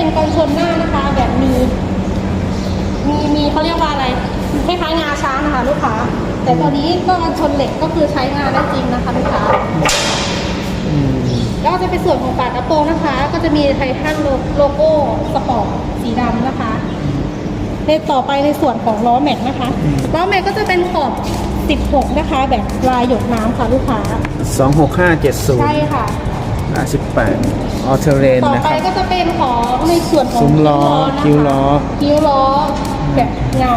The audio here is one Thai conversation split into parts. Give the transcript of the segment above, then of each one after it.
ก็จะเป็นกันชนหน้านะคะ แบบมี มีมีเขาเรียกว่าอะไรคล้ายๆงาช้างนะคะลูกค้า แต่ตัวนี้ก็กันชนเหล็กก็คือใช้งานได้จริงนะคะลูกค้าอืมแล้วก็จะเป็นส่วนของฝากระโปรงนะคะ ก็จะมีไททันโลโก้สปอร์ตสีดำนะคะในต่อไปในส่วนของล้อแม็กนะคะล้อแม็กก็จะเป็นขอบ 16 นะคะ แบบลายหยดน้ำค่ะลูกค้าสองหกห้าเจ็ดศูนใช่ย์ค่ะ อ่าสิบแปดออเทเรนต่อนะไปครับ ก็จะเป็นของในส่วนของซุ้มล้อนะคะคิ้วล้อคิ้วล้อแบบเงา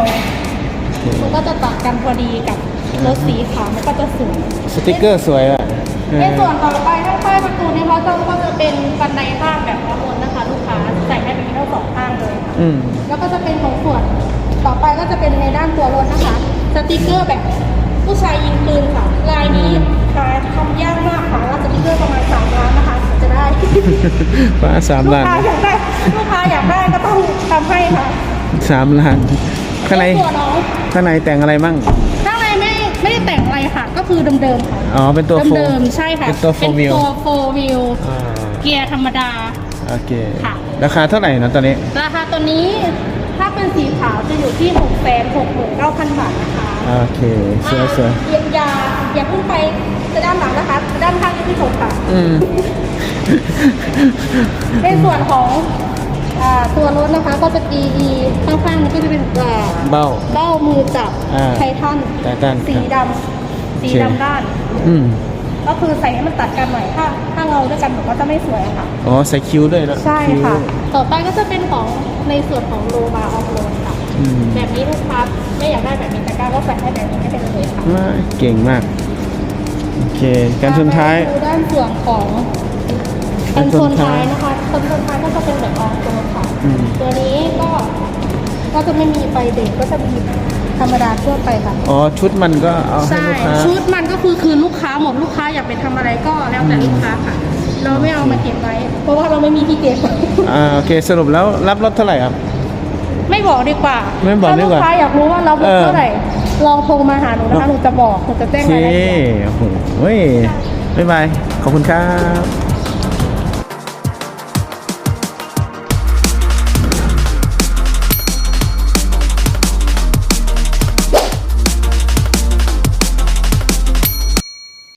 มันก็จะตัดกันพอดีกับรถสีขาวมันก็จะสวยสติกเกอร์สวยอะเออในส่วนต่อไปข้างใต้ประตูเนี่ยเขาจะก็จะเป็นบันไดข้างแบบล้อมนนะคะ ลูกค้าใส่ได้แบบนี้ทั้งสองข้างเลยค่ะอืม แล้วก็จะเป็นของส่วนต่อไปก็จะเป็นในด้านตัวรถนะคะ สติกเกอร์แบบ ผู้ชายยิงปืนค่ะลายนี้หาทำยากมากค่ะแล้วสติกเกอร์ประมาณสามล้านนะคะถึงจะได้ฟ้าสามลูกล้านค้าอยากได้ลูกค้าอยากได้ก็ต้องทำให้ค่ะสามล้านข้างในตัวน้องข้างในแต่งอะไรมั่งข้างในไม่ไม่ได้แต่งอะไรค่ะ ก็คือเดิมๆค่ะอ๋อเป็นตัวโฟเดิมๆใช่ค่ะเป็นตัวโฟวิลตัวโฟวิลอ่าเกียร์ธรรมดาโอเคค่ะราคาเท่าไหร่นะตอนนี้ ราคาตัวนี้ถ้าเป็นสีขาวจะอยู่ที่6 6 9 0 0 0บาทนะคะ โอเคสวยสวยอ่าอย่าอย่าเพิ่งไปด้านหลังนะคะด้านข้างที่พี่ชมค่ะ อืมในส่วนของอ่าตัวรถนะคะก็จะดีดีข้างๆนี้ก็จะเป็นอ่าเบ้า เบ้ามือจับอ่าไททันไททันสีดำสีโอเคดำด้าน อืม ก็คือใส่ให้มันตัดกันหน่อยถ้าถ้าเราด้วยกันผมก็จะไม่สวยอะค่ะ อ๋อใส่คิ้วด้วยนะใช่คิ้วค่ะ ต่อไปก็จะเป็นของในส่วนของโลบาออฟโรดค่ะ อืมแบบนี้ลูกค้าไม่อยากได้แบบนี้ตะกร้าก็ใส่ให้แบบนี้ให้เป็นเลยค่ะว้ายเก่งมาก โอเค การชนท้าย ดูด้านส่วนของกักันนชชนนท้าท้ายยนะคะกันชนท้ายก็จะเป็นแบบออฟโรดค่ะ อืม ตัวนี้ก็ก็จะไม่มีไฟเบรกก็จะมี ธรรมดาทั่วไปค่ะอ๋อชุดมันก็เอาให้ใช่ลูกค้าชุดมันก็คือคืนลูกค้าหมดลูกค้าอยากไปทำอะไรก็แล้วแต่ลูกค้าค่ะ เราไม่เอามาเก็บไว้ เพราะว่าเราไม่มีที่เก็บ อ่าโอเคสรุปแล้วรับรถเท่าไหร่ครับ ไม่บอกดีกว่าไม่บอกดีกว่าถ้าลูกค้าอยากรู้ว่าเราเออเท่าไหร่ลองโทรมาหาหนูนะคะหนูจะบอกหนูจะโอแจ้งเครายละเอียด โอ้โหเฮ้ยบ๊ายบายขอบคุณครับ